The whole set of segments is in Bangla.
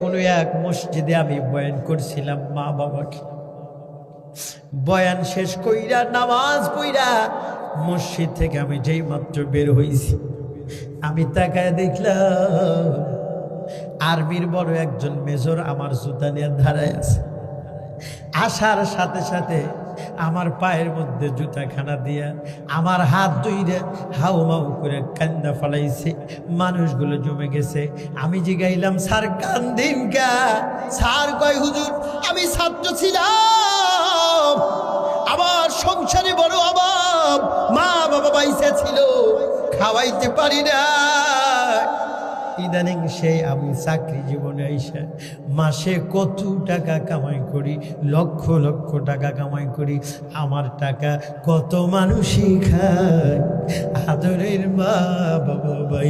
কোনো এক মসজিদে আমি বয়ান করছিলাম মা বাবাকে। বয়ান শেষ কইরা, নামাজ কইরা মসজিদ থেকে আমি যেই মাত্র বের হইছি, আমি তাকায় দেখলাম আর্মির বড় একজন মেজর আমার জুতা নিয়ে ধারায় আছে। আসার সাথে সাথে আমার পায়ের মধ্যে জুতাখানা দিয়া আমার হাত ধুইরে হাউ মাউ করে কান্দা ফলাইছে, মানুষগুলো জমে গেছে। আমি জিগাইলাম স্যার কান্দিন কা? স্যার, কয় হুজুর, আমি ছাত্র ছিলাম। আমার সংসারে বড় অভাব মা বাবা বাইসা ছিল, খাওয়াইতে পারি না ইদানিং সেই আমি চাকরি জীবনে আইসে মাসে কত টাকা কামাই করি, লক্ষ লক্ষ টাকা কামাই করি। আমার টাকা কত মানুষই খায়, আদরের মা বাবা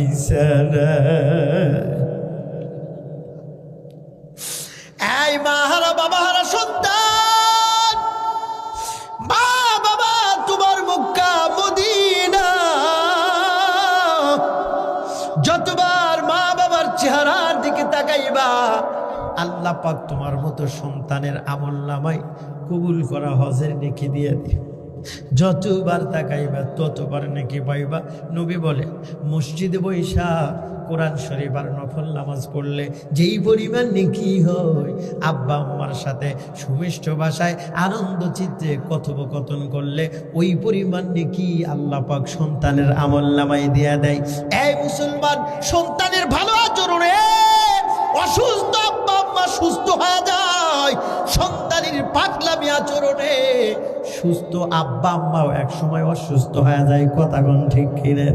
এই মা বাবা দিকে আল্লাহ পাক তোমার মতো সন্তানের আমল নামাই কবুল করা হজের নেকি দিয়ে দিবে। যতবার তাকাইবা, ততবার নাকি পাইবা। নবী বলে, মসজিদে বৈশা কোরআন শরীফ আর নফল নামাজ পড়লে যেই পরিমাণ নেকি হয়, আব্বা আম্মার সাথে সুমিষ্ট ভাষায় আনন্দ চিত্রে কথোপকথন করলে ওই পরিমাণ নেকি আল্লাহ পাক সন্তানের আমল নামাই দিয়া দেয়। এই মুসলমান, সন্তানের ভালো আচরণে অসুস্থ আম্মা সুস্থ হয়ে যায়। সন্তানের পাগলামি আচরণে সুস্থ আব্বা আম্মাও এক সময় অসুস্থ হয়ে যায়, কথা কোন ঠিক কিনে?